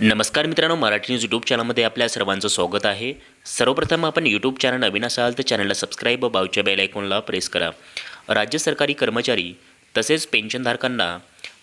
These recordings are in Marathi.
नमस्कार मित्रांनो मराठी न्यूज यूट्यूब चॅनलमध्ये आपल्या सर्वांचं स्वागत आहे. सर्वप्रथम आपण यूट्यूब चॅनल नवीन असाल तर चॅनलला सबस्क्राईब व बावच्या बेल आयकॉनला प्रेस करा. राज्य सरकारी कर्मचारी तसेच पेन्शनधारकांना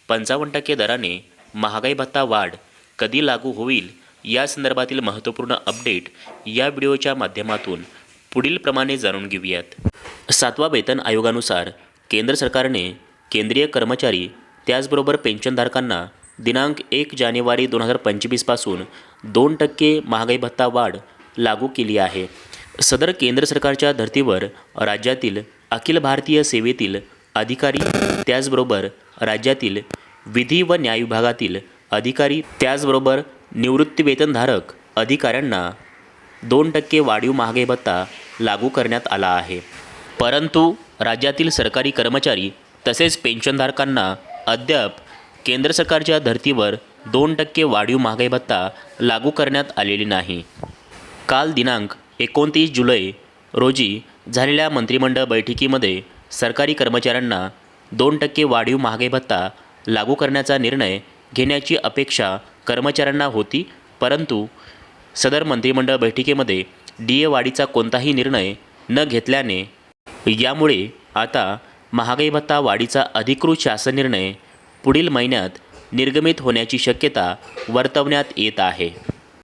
पंचावन्न टक्के दराने महागाई भत्ता वाढ कधी लागू होईल या संदर्भातील महत्त्वपूर्ण अपडेट या व्हिडिओच्या माध्यमातून पुढीलप्रमाणे जाणून घेऊयात. सातवा वेतन आयोगानुसार केंद्र सरकारने केंद्रीय कर्मचारी त्याचबरोबर पेन्शनधारकांना दिनांक एक जानेवारी दोन हजार पंचवीसपासून दोन टक्के महागाई भत्ता वाढ लागू केली आहे. सदर केंद्र सरकारच्या धर्तीवर राज्यातील अखिल भारतीय सेवेतील अधिकारी त्याचबरोबर राज्यातील विधी व न्याय विभागातील अधिकारी त्याचबरोबर निवृत्तीवेतनधारक अधिकाऱ्यांना दोन टक्के वाढीव महागाई भत्ता लागू करण्यात आला आहे. परंतु राज्यातील सरकारी कर्मचारी तसेच पेन्शनधारकांना अद्याप केंद्र सरकारच्या धर्तीवर दोन टक्के वाढीव महागाई भत्ता लागू करण्यात आलेली नाही. काल दिनांक एकोणतीस जुलै रोजी झालेल्या मंत्रिमंडळ बैठकीमध्ये सरकारी कर्मचाऱ्यांना दोन टक्के वाढीव महागाई भत्ता लागू करण्याचा निर्णय घेण्याची अपेक्षा कर्मचाऱ्यांना होती परंतु सदर मंत्रिमंडळ बैठकीमध्ये डी ए वाढीचा कोणताही निर्णय न घेतल्याने यामुळे आता महागाई भत्ता वाढीचा अधिकृत शासन निर्णय पुढील महिन्यात निर्गमित होण्याची शक्यता वर्तवण्यात येत आहे.